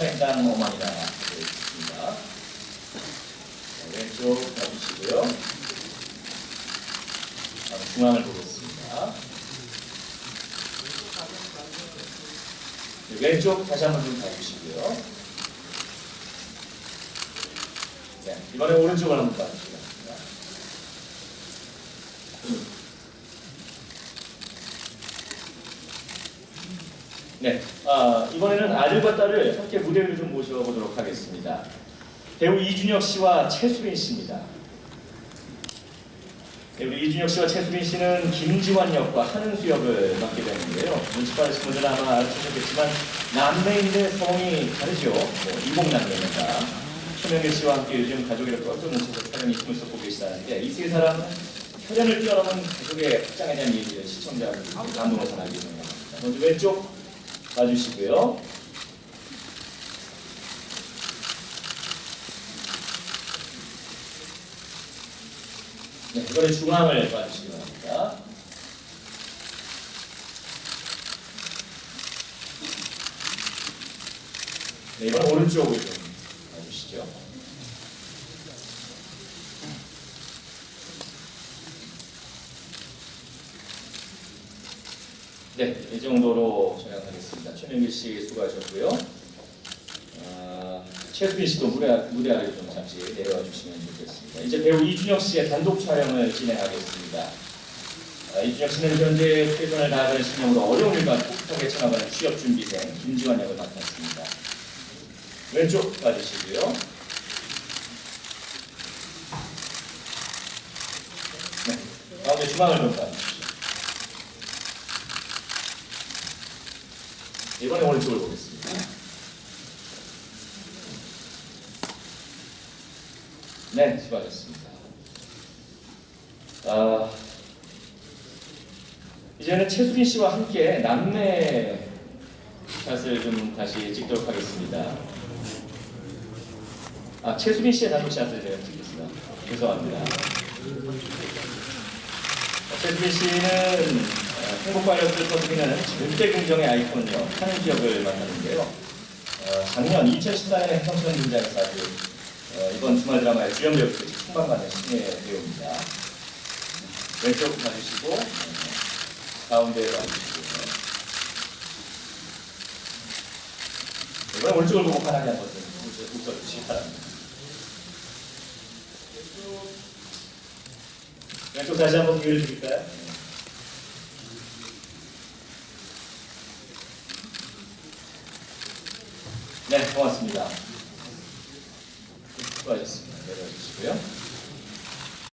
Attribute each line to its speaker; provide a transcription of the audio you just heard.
Speaker 1: 어머니가 되어 있습니다. 자, 왼쪽 봐주시고요. 중앙을 보겠습니다. 네, 왼쪽 다시 한번 좀 봐주시고요. 네, 이번에 오른쪽을 한번 봐주시기 바랍니다. 네, 아, 이번에는 아들과 딸을 함께 무대 위로 좀 모셔보도록 하겠습니다. 배우 이준혁 씨와 최수빈 씨입니다. 네, 우리 이준혁 씨와 최수빈 씨는 김지환 역과 한은수 역을 맡게 되는데요. 눈치 빠르신 분들은 아마 알아주셨겠지만 남매인데 성이 다르죠. 뭐 이복남매입니다. 최명길 씨와 함께 요즘 가족이라 깜짝 뭉쳐서 촬영이 힘을 쏟고 계시다는데 이 세 사람은 혈연을 뛰어넘은 가족의 확장에 대한 얘기를 시청자분들이 감동을 전하기 생각합니다. 먼저 왼쪽 봐주시고요. 네, 이번에 중앙을 봐주시기 바랍니다. 네, 이번 오른쪽을 좀 봐주시죠. 네, 이 정도로 촬영하겠습니다. 최명길 씨 수고하셨고요. 아, 최수빈 씨도 무대, 무대 아래로 좀 잠시 내려와 주시면 좋겠습니다. 이제 배우 이준혁 씨의 단독 촬영을 진행하겠습니다. 아, 이준혁 씨는 현재 최선을 다하는 신용으로 어려운 일과 꿋꿋하게 참아가는 취업 준비생 김지환 역을 맡았습니다. 왼쪽 봐주시고요. 네, 가운데 중앙을 좀 봐주시죠. 이번에 오른쪽을 보겠습니다. 네, 수고하셨습니다. 아, 이제는 최수빈 씨와 함께 남매 샷을 좀 다시 찍도록 하겠습니다. 아, 최수빈 씨의 단독 샷을 제가 찍겠습니다. 죄송합니다. 최수빈 씨는 어, 행복 바이러스를 터뜨리는 절대 긍정의 아이콘이요. 하는 지역을 맡았는데요. 어, 작년 2014년에 해성천 등장해서 아주 어, 이번 주말 드라마의 주연 배우로 충방받는 신의 배우입니다. 왼쪽 봐주시고 어, 가운데 봐주시고 이번에 오른쪽을 보고 편하게 한번 좀 웃어주시기 바랍니다. 왼쪽 다시 한번 기회를 드릴까요? 네, 고맙습니다. 수고하셨습니다. 내려주시고요.